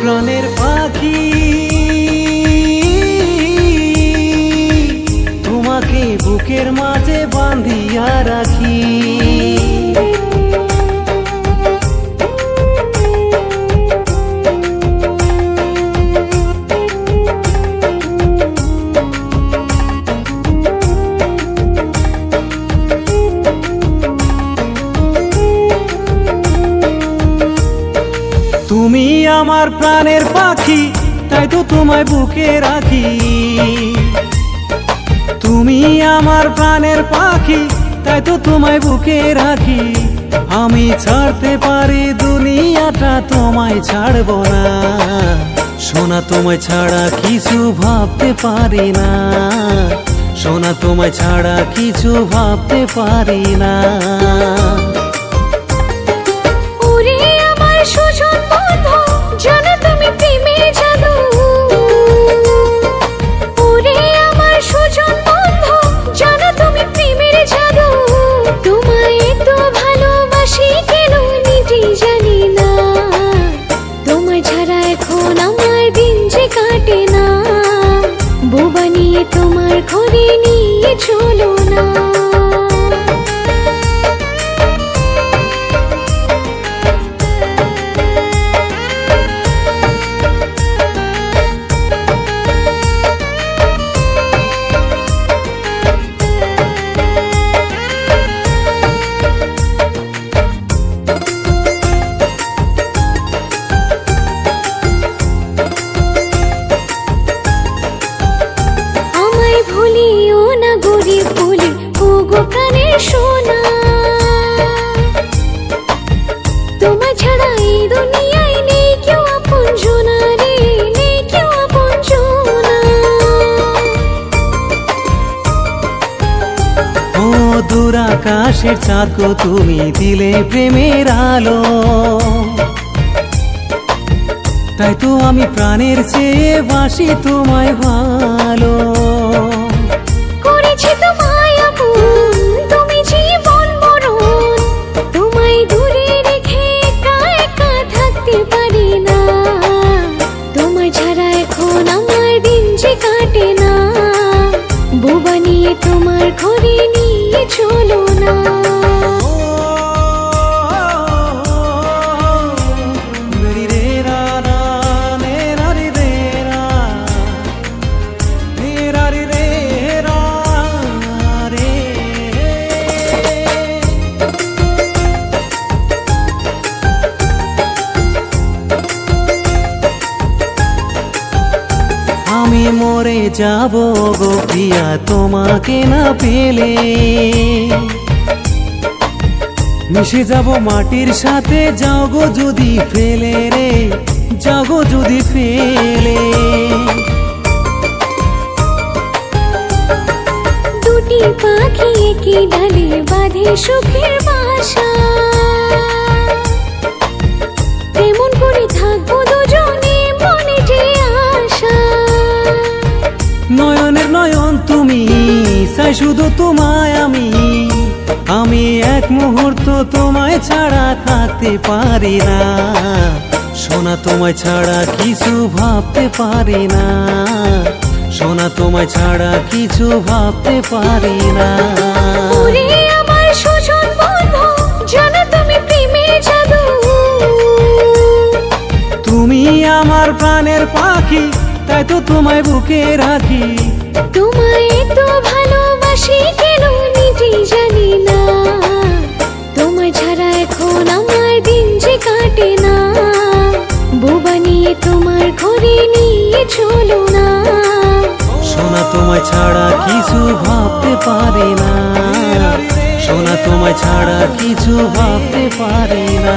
প্রাণের পাখি। তোমাকে বুকের মাঝে বাঁধিয়া রাখি। আমার প্রাণের পাখি, তাই তো তোমায় বুকে রাখি। তুমি আমার প্রাণের পাখি, তাই তো তোমায় বুকে রাখি। আমি ছাড়তে পারি দুনিয়াটা, তোমায় ছাড়বো না। সোনা, তোমায় ছাড়া কিছু ভাবতে পারি না। সোনা, তোমায় ছাড়া কিছু ভাবতে পারি না। তোমার ঘরে নিয়ে চলো না। আকাশের চাঁদ গো তুমি দিলে প্রেমের আলো। তাই তো আমি প্রাণের চেয়ে বাসি তোমায় ভালো তোমার ঘরে নিয়ে চলো না। আমি মরে যাব গো প্রিয়া, তোমাকে না পেলে। মিশে যাব মাটির সাথে, যাও গো যদি ফেলে রে, যাও গো যদি ফেলে। দুটি পাখি একই ডালে বাঁধে সুখের বাসা। চাই শুধু তোমায় আমি। আমি এক মুহূর্ত তোমায় ছাড়া থাকতে পারি না। সোনা তোমায় ছাড়া কিছু ভাবতে পারি না। সোনা তোমায় ছাড়া কিছু ভাবতে পারি না। আমার সুজন বন্ধু জানো তুমি প্রেমের জাদু। তুমি আমার প্রাণের পাখি তাই তো তোমায় বুকে রাখি। তোমায় তো ভালোবাসি কেন নিজেই জানি না। তোমায় ছাড়া এখন আমার দিন যে কাটে না। বোবা নিয়ে তোমার ঘরে নিয়ে চলো না। সোনা তোমায় ছাড়া কিছু ভাবতে পারি না। সোনা তোমায় ছাড়া কিছু ভাবতে পারি না।